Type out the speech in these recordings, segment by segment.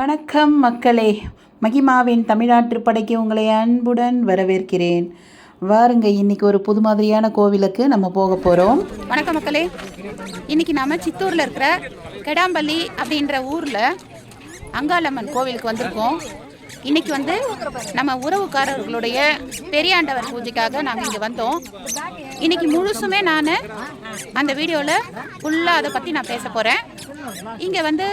வணக்கம் மக்களே. மகிமாவின் தமிழ்நாட்டு படைக்கு உங்களை அன்புடன் வரவேற்கிறேன். வாருங்க இன்னைக்கு ஒரு புது மாதிரியான கோவிலுக்கு நம்ம போக போகிறோம் வணக்கம் மக்களே. இன்னைக்கு நாம சித்தூரில் இருக்கிற கெடாம்பள்ளி அப்படின்ற ஊரில் அங்காளம்மன் கோவிலுக்கு வந்திருக்கோம். இன்னைக்கு வந்து நம்ம உறவுக்காரர்களுடைய பெரியாண்டவர் பூஜைக்காக நாங்கள் இங்கே வந்தோம். இன்னைக்கு முழுசுமே நான் அந்த வீடியோவில் ஃபுல்லாக அதை பற்றி நான் பேச போகிறேன் இங்கே வந்து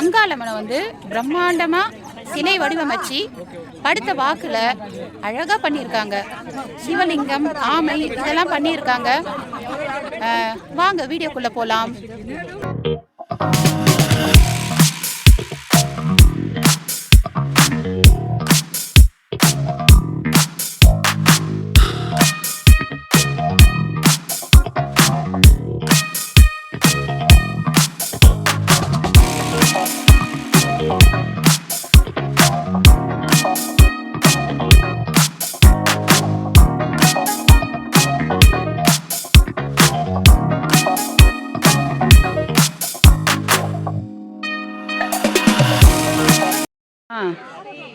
அங்காளம்மனை வந்து பிரம்மாண்டமாக சிலை வடிவமைச்சு படுத்த வாக்கில் அழகாக பண்ணியிருக்காங்க. சிவலிங்கம் ஆமை இதெல்லாம் பண்ணியிருக்காங்க. வாங்க வீடியோக்குள்ளே போகலாம்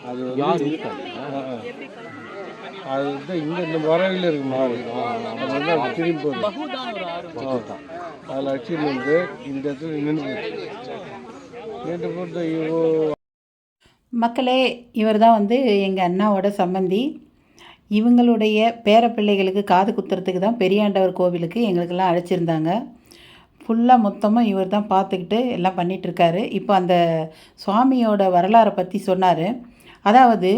அது யார் இருக்காங்க அது வந்து இங்கே இந்த முறையில் இருக்கு மாறு அது வந்து அது திரும்பி போகுது. அதில் அடிச்சுட்டு வந்து இந்த இடத்துல நின்று நின்று போட்டு இவ்வளோ மக்களே இவர் தான் வந்து எங்கள் அண்ணாவோட சம்பந்தி. இவங்களுடைய பேரப்பிள்ளைகளுக்கு காது குத்துறதுக்கு தான் பெரியாண்டவர் கோவிலுக்கு எங்களுக்கெல்லாம் அழைச்சிருந்தாங்க. ஃபுல்லாக மொத்தமாக இவர் தான் பார்த்துக்கிட்டு எல்லாம் பண்ணிகிட்ருக்காரு இப்போ அந்த சுவாமியோட வரலாறை பற்றி சொன்னார். அதாவது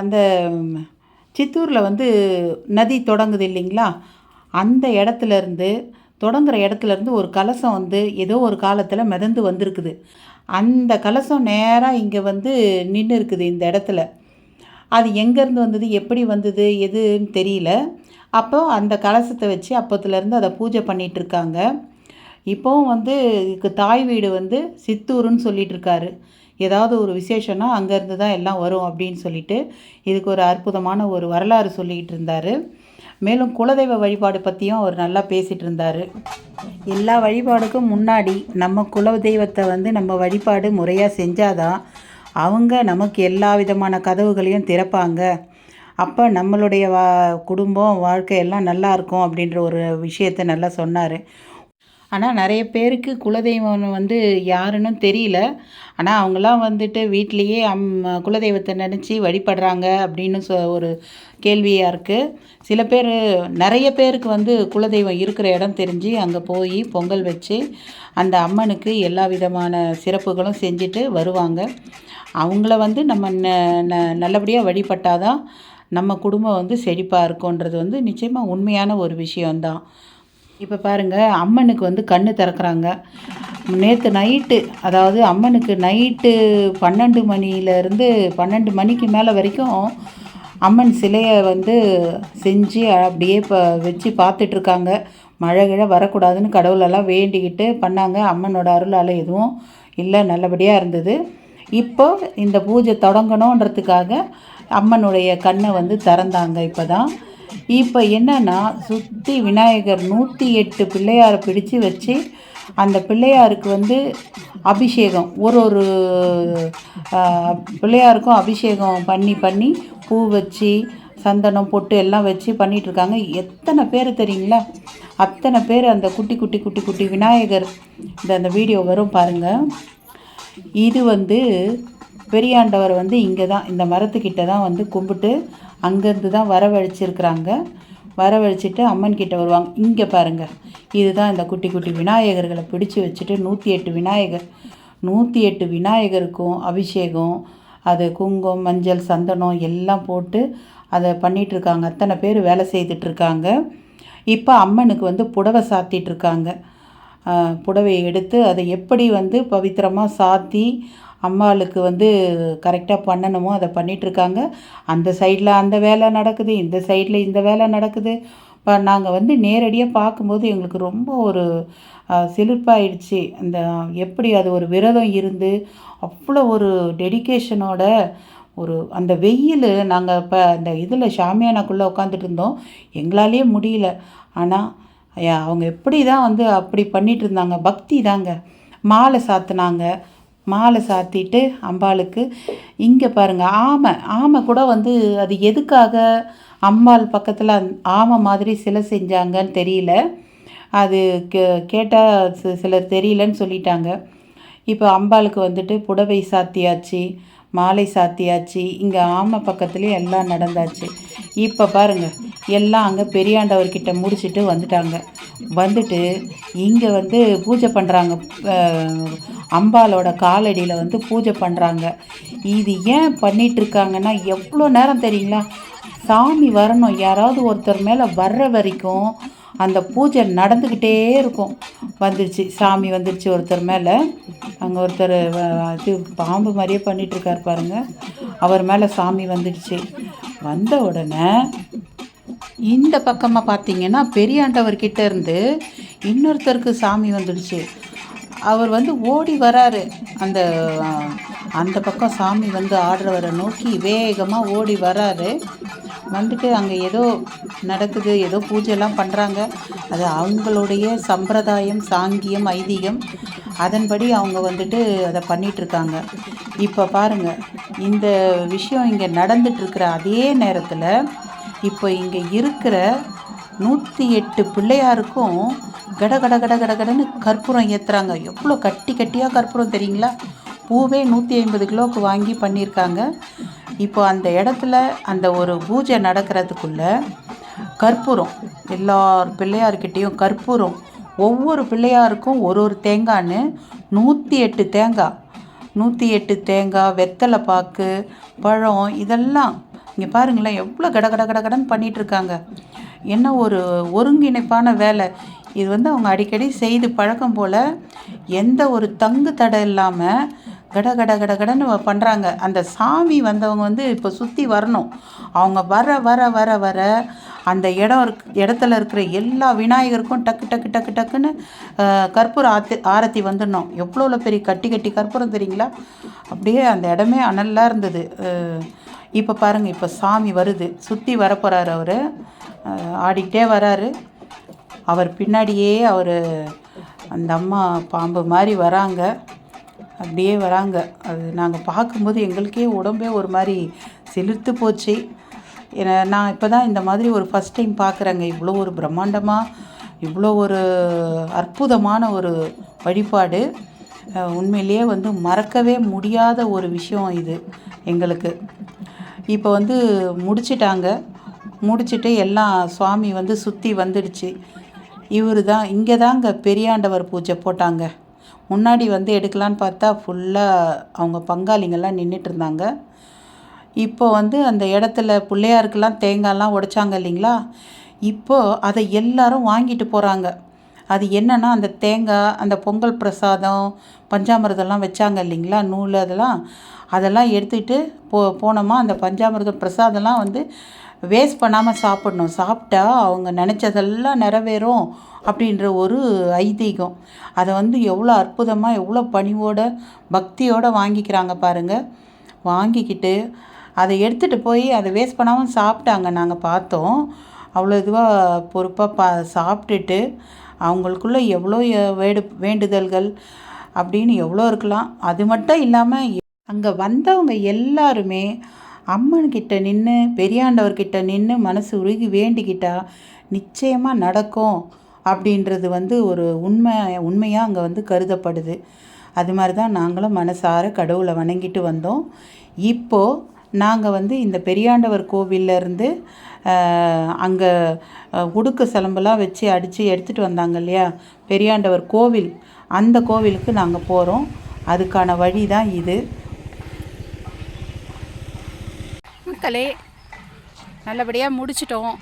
அந்த சித்தூரில் வந்து நதி தொடங்குது இல்லைங்களா? அந்த இடத்துலேருந்து தொடங்குற இடத்துலேருந்து ஒரு கலசம் வந்து ஏதோ ஒரு காலத்தில் மிதந்து வந்திருக்குது. அந்த கலசம் நேராக இங்கே வந்து நின்று இருக்குது இந்த இடத்துல. அது எங்கேருந்து வந்தது எப்படி வந்தது எதுன்னு தெரியல. அப்போ அந்த கலசத்தை வச்சு அப்போத்துலேருந்து அதை பூஜை பண்ணிகிட்ருக்காங்க இருக்காங்க இப்போவும் வந்து இதுக்கு தாய் வீடு வந்து சித்தூருன்னு சொல்லிட்டு இருக்காரு ஏதாவது ஒரு விசேஷம்னா அங்கேருந்து தான் எல்லாம் வரும் அப்படின்னு சொல்லிட்டு இதுக்கு ஒரு அற்புதமான ஒரு வரலாறு சொல்லிக்கிட்டு இருந்தார். மேலும் குலதெய்வ வழிபாடு பற்றியும் அவர் நல்லா பேசிகிட்டு இருந்தார். எல்லா வழிபாடுக்கும் முன்னாடி நம்ம குலதெய்வத்தை வந்து நம்ம வழிபாடு முறையாக செஞ்சாதான் அவங்க நமக்கு எல்லா விதமான கதவுகளையும் திறப்பாங்க. அப்போ நம்மளுடைய வா குடும்பம் வாழ்க்கை எல்லாம் நல்லா இருக்கும் அப்படின்ற ஒரு விஷயத்தை நல்லா சொன்னார். ஆனால் நிறைய பேருக்கு குலதெய்வம் வந்து யாருன்னு தெரியல. ஆனால் அவங்களாம் வந்துட்டு வீட்லேயே அம் குலதெய்வத்தை நினச்சி வழிபடுறாங்க அப்படின்னு சொ ஒரு கேள்வியாக இருக்குது சில பேர் நிறைய பேருக்கு வந்து குலதெய்வம் இருக்கிற இடம் தெரிஞ்சு அங்கே போய் பொங்கல் வச்சு அந்த அம்மனுக்கு எல்லா விதமான சிறப்புகளும் செஞ்சுட்டு வருவாங்க. அவங்கள வந்து நம்ம ந ந- நல்லபடியாக வழிபட்டாதான் நம்ம குடும்பம் வந்து செழிப்பாக இருக்கும்ன்றது வந்து நிச்சயமாக உண்மையான ஒரு விஷயம்தான். இப்போ பாருங்கள் அம்மனுக்கு வந்து கண்ணு திறக்கிறாங்க. நேற்று நைட்டு அதாவது அம்மனுக்கு நைட்டு பன்னெண்டு மணியிலேருந்து பன்னெண்டு மணிக்கு மேலே வரைக்கும் அம்மன் சிலையை வந்து செஞ்சு அப்படியே இப்போ வச்சு பார்த்துட்ருக்காங்க மழை கிழ வரக்கூடாதுன்னு கடவுளெல்லாம் வேண்டிக்கிட்டு பண்ணாங்க. அம்மனோட அருளால் எதுவும் இல்லை நல்லபடியாக இருந்தது. இப்போ இந்த பூஜை தொடங்கணுன்றதுக்காக அம்மனுடைய கண்ணை வந்து திறந்தாங்க இப்போ தான் இப்போ என்னன்னா சுற்றி விநாயகர் நூற்றி எட்டு பிள்ளையாரை பிடிச்சு வச்சு அந்த பிள்ளையாருக்கு வந்து அபிஷேகம் ஒரு ஒரு பிள்ளையாருக்கும் அபிஷேகம் பண்ணி பண்ணி பூ வச்சு சந்தனம் பொட்டு எல்லாம் வச்சு பண்ணிகிட்ருக்காங்க எத்தனை பேர் தெரியுங்களா? அத்தனை பேர் அந்த குட்டி குட்டி குட்டி குட்டி விநாயகர். இந்த அந்த வீடியோ வரும் பாருங்கள் இது வந்து பெரியாண்டவர் வந்து இங்கே தான் இந்த மரத்துக்கிட்ட தான் வந்து கும்பிட்டு அங்கேருந்து தான் வரவழைச்சிருக்கிறாங்க. வரவழைச்சிட்டு அம்மன் கிட்ட வருவாங்க. இங்கே பாருங்க. இதுதான் இந்த குட்டி குட்டி விநாயகர்களை பிடிச்சி வச்சுட்டு நூற்றி எட்டு விநாயகர் நூற்றி எட்டு விநாயகருக்கும் அபிஷேகம் அது குங்குமம் மஞ்சள் சந்தனம் எல்லாம் போட்டு அதை பண்ணிகிட்ருக்காங்க அத்தனை பேர் வேலை செய்துட்ருக்காங்க இப்போ அம்மனுக்கு வந்து புடவை சாத்திட்ருக்காங்க புடவையை எடுத்து அதை எப்படி வந்து பவித்திரமாக சாத்தி அம்மாளுக்கு வந்து கரெக்டாக பண்ணணுமோ அதை பண்ணிகிட்ருக்காங்க அந்த சைடில் அந்த வேலை நடக்குது இந்த சைடில் இந்த வேலை நடக்குது. இப்போ நாங்கள் வந்து நேரடியாக பார்க்கும்போது எங்களுக்கு ரொம்ப ஒரு சிலிர்ப்பாயிடுச்சு அந்த எப்படி அது ஒரு விரதம் இருந்து அவ்வளோ ஒரு டெடிகேஷனோட ஒரு அந்த வெயில் நாங்கள் இப்போ அந்த இதில் ஷாமியானாக்குள்ளே உட்காந்துட்டு இருந்தோம். எங்களாலேயே முடியல. ஆனால் அவங்க எப்படி தான் வந்து அப்படி பண்ணிகிட்டு இருந்தாங்க. பக்தி தாங்க. மாலை சாத்துனாங்க. மாலை சாத்திட்டு அம்பாளுக்கு இங்கே பாருங்கள் ஆமை ஆமை கூட வந்து அது எதுக்காக அம்பாள் பக்கத்தில் ஆமை மாதிரி சிலை செஞ்சாங்கன்னு தெரியல. அது கே கேட்டால் சி சிலர் தெரியலன்னு சொல்லிட்டாங்க. இப்போ அம்பாளுக்கு வந்துட்டு புடவை சாத்தியாச்சு மாலை சாத்தியாச்சு இங்கே ஆமை பக்கத்துலேயும் எல்லாம் நடந்தாச்சு. இப்போ பாருங்கள் எல்லாம் அங்கே பெரியாண்டவர்கிட்ட முடிச்சுட்டு வந்துட்டாங்க. வந்துட்டு இங்கே வந்து பூஜை பண்ணுறாங்க அம்பாலோட காலடியில் வந்து பூஜை பண்ணுறாங்க இது ஏன் பண்ணிகிட்ருக்காங்கன்னா எவ்வளோ நேரம் தெரியுங்களா? சாமி வரணும். யாராவது ஒருத்தர் மேலே வர்ற வரைக்கும் அந்த பூஜை நடந்துக்கிட்டே இருக்கும். வந்துடுச்சு சாமி வந்துடுச்சு ஒருத்தர் மேலே. அங்கே ஒருத்தர் இது பாம்பு மாதிரியே பண்ணிகிட்ருக்கார் பாருங்கள் பாருங்க. அவர் மேலே சாமி வந்துடுச்சு. வந்த உடனே இந்த பக்கமாக பார்த்தீங்கன்னா பெரியாண்டவர்கிட்ட இருந்து இன்னொருத்தருக்கு சாமி வந்துடுச்சு. அவர் வந்து ஓடி வராரு. அந்த அந்த பக்கம் சாமி வந்து ஆடுறவரை நோக்கி வேகமாக ஓடி வராரு. வந்துட்டு அங்கே ஏதோ நடக்குது ஏதோ பூஜைலாம் பண்ணுறாங்க அது அவங்களுடைய சம்பிரதாயம் சாங்கியம் ஐதீகம். அதன்படி அவங்க வந்துட்டு அதை பண்ணிகிட்ருக்காங்க இப்போ பாருங்கள் இந்த விஷயம் இங்கே நடந்துட்டுருக்கிற அதே நேரத்தில் இப்போ இங்கே இருக்கிற நூற்றி எட்டு பிள்ளையாருக்கும் கட கட கட கட கடன்னு கற்பூரம் ஏற்றுறாங்க எவ்வளோ கட்டி கட்டியாக கற்பூரம் தெரியுங்களா? பூவே நூற்றி ஐம்பது கிலோவுக்கு வாங்கி பண்ணியிருக்காங்க. இப்போ அந்த இடத்துல அந்த ஒரு பூஜை நடக்கிறதுக்குள்ளே கற்பூரம் எல்லார் பிள்ளையார்கிட்டேயும் கற்பூரம் ஒவ்வொரு பிள்ளையாருக்கும் ஒரு ஒரு தேங்காய்னு நூற்றி எட்டு தேங்காய் நூற்றி எட்டு தேங்காய் வெத்தலை பாக்கு பழம் இதெல்லாம் இங்கே பாருங்களேன் எவ்வளோ கட கட கட கடன் பண்ணிட்டு இருக்காங்க என்ன ஒரு ஒருங்கிணைப்பான வேலை. இது வந்து அவங்க அடிக்கடி செய்து பழக்கம் போல் எந்த ஒரு தங்கு தடை இல்லாமல் கட கட கட கடன்னு பண்ணுறாங்க அந்த சாமி வந்தவங்க வந்து இப்போ சுற்றி வரணும். அவங்க வர வர வர வர அந்த இடம் இருக் இடத்துல இருக்கிற எல்லா விநாயகருக்கும் டக்கு டக்கு டக்கு டக்குன்னு கற்பூரம் கற்பூர ஆத்தி ஆரத்தி வந்துடணும். எவ்வளோ பெரிய கட்டி கட்டி கற்பூரம் தெரியுங்களா? அப்படியே அந்த இடமே அனலாக இருந்தது. இப்போ பாருங்கள் இப்போ சாமி வருது. சுற்றி வரப்போகிறாரு அவர். ஆடிக்கிட்டே வராரு. அவர் பின்னாடியே அவர் அந்த அம்மா பாம்பு மாதிரி வராங்க. அப்படியே வராங்க. அது நாங்கள் பார்க்கும்போது எங்களுக்கே உடம்பே ஒரு மாதிரி செலுத்து போச்சு. ஏன்னா நான் இப்போ தான் இந்த மாதிரி ஒரு ஃபஸ்ட் டைம் பார்க்குறேங்க. இவ்வளோ ஒரு பிரம்மாண்டமாக இவ்வளோ ஒரு அற்புதமான ஒரு வழிபாடு. உண்மையிலேயே வந்து மறக்கவே முடியாத ஒரு விஷயம் இது எங்களுக்கு. இப்போ வந்து முடிச்சிட்டாங்க. முடிச்சுட்டு எல்லாம் சுவாமி வந்து சுற்றி வந்துடுச்சு. இவர் தான் இங்கே தாங்க பெரியாண்டவர் பூஜை போட்டாங்க. முன்னாடி வந்து எடுக்கலான்னு பார்த்தா ஃபுல்லாக அவங்க பங்காளிங்கெல்லாம் நின்றுட்டு இருந்தாங்க இப்போ வந்து அந்த இடத்துல பிள்ளையாருக்கெல்லாம் தேங்காய்லாம் உடைச்சாங்க இல்லைங்களா? இப்போ அதை எல்லாரும் வாங்கிட்டு போகிறாங்க அது என்னென்னா அந்த தேங்காய் அந்த பொங்கல் பிரசாதம் பஞ்சாமிரதெல்லாம் வச்சாங்க இல்லைங்களா? நூல் அதெல்லாம். அதெல்லாம் எடுத்துக்கிட்டு போ போனோமா அந்த பஞ்சாமிர்தம் பிரசாதம்லாம் வந்து வேஸ்ட் பண்ணாமல் சாப்பிடணும். சாப்பிட்டா அவங்க நினச்சதெல்லாம் நிறைவேறும் அப்படின்ற ஒரு ஐதீகம். அதை வந்து எவ்வளோ அற்புதமாக எவ்வளோ பணிவோட பக்தியோடு வாங்கிக்கிறாங்க பாருங்கள் வாங்கிக்கிட்டு அதை எடுத்துகிட்டு போய் அதை வேஸ்ட் பண்ணாமல் சாப்பிட்டாங்க. நாங்கள் பார்த்தோம். அவ்வளோ இதுவாக பொறுப்பாக பா சாப்பிட்டுட்டு அவங்களுக்குள்ளே எவ்வளோ வேடு வேண்டுதல்கள் அப்படின்னு எவ்வளோ இருக்கலாம். அது மட்டும் இல்லாமல் அங்கே வந்தவங்க எல்லாருமே அம்மன்கிட்ட நின்று பெரியாண்டவர்கிட்ட நின்று மனசு உருகி வேண்டிக்கிட்டா நிச்சயமாக நடக்கும் அப்படின்றது வந்து ஒரு உண்மை உண்மையாக அங்கே வந்து கருதப்படுது. அது மாதிரி தான் நாங்களும் மனசார கடவுளை வணங்கிட்டு வந்தோம். இப்போது நாங்கள் வந்து இந்த பெரியாண்டவர் கோவில்ல இருந்து அங்கே உடுக்கு சிலம்பெல்லாம் வச்சு அடித்து எடுத்துகிட்டு வந்தாங்க இல்லையா? பெரியாண்டவர் கோவில். அந்த கோவிலுக்கு நாங்கள் போகிறோம் அதுக்கான வழி தான் இது. மக்களே நல்லபடியாக முடிச்சிட்டோம்.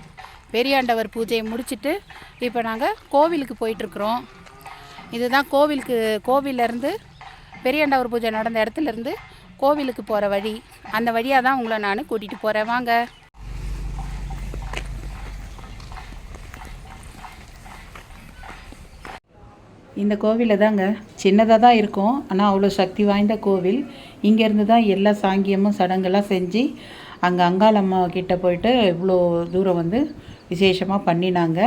பெரியாண்டவர் பூஜையை முடிச்சுட்டு இப்போ நாங்கள் கோவிலுக்கு போயிட்டுருக்குறோம். இதுதான் கோவிலுக்கு கோவிலேருந்து பெரியாண்டவர் பூஜை நடந்த இடத்துலேருந்து கோவிலுக்கு போகிற வழி. அந்த வழியாக தான் உங்களை நான் கூட்டிகிட்டு போகிறேன் வாங்க. இந்த கோவிலில் தாங்க சின்னதாக தான் இருக்கும். ஆனால் அவ்வளோ சக்தி வாய்ந்த கோவில். இங்கேருந்து தான் எல்லா சாங்கியமும் சடங்கெல்லாம் செஞ்சு அங்கே அங்காளம்மா கிட்டே போயிட்டு இவ்வளோ தூரம் வந்து விசேஷமாக பண்ணினாங்க.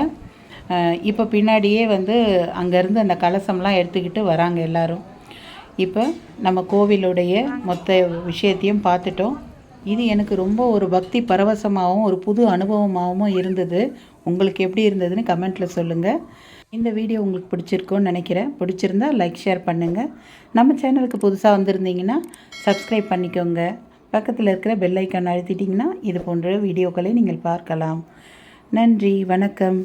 இப்போ பின்னாடியே வந்து அங்கேருந்து அந்த கலசம்லாம் எடுத்துக்கிட்டு வராங்க எல்லாரும். இப்போ நம்ம கோவிலுடைய மொத்த விஷயத்தையும் பார்த்துட்டோம். இது எனக்கு ரொம்ப ஒரு பக்தி பரவசமாகவும் ஒரு புது அனுபவமாகவும் இருந்தது. உங்களுக்கு எப்படி இருந்ததுன்னு கமெண்ட்டில் சொல்லுங்கள் இந்த வீடியோ உங்களுக்கு பிடிச்சிருக்கோன்னு நினைக்கிறேன். பிடிச்சிருந்தா லைக் ஷேர் பண்ணுங்கள் நம்ம சேனலுக்கு புதுசாக வந்திருந்தீங்கன்னா சப்ஸ்கிரைப் பண்ணிக்கோங்க. பக்கத்தில் இருக்கிற பெல் ஐக்கான் அழுத்திட்டிங்கன்னா இது போன்ற வீடியோக்களை நீங்கள் பார்க்கலாம். நன்றி வணக்கம்.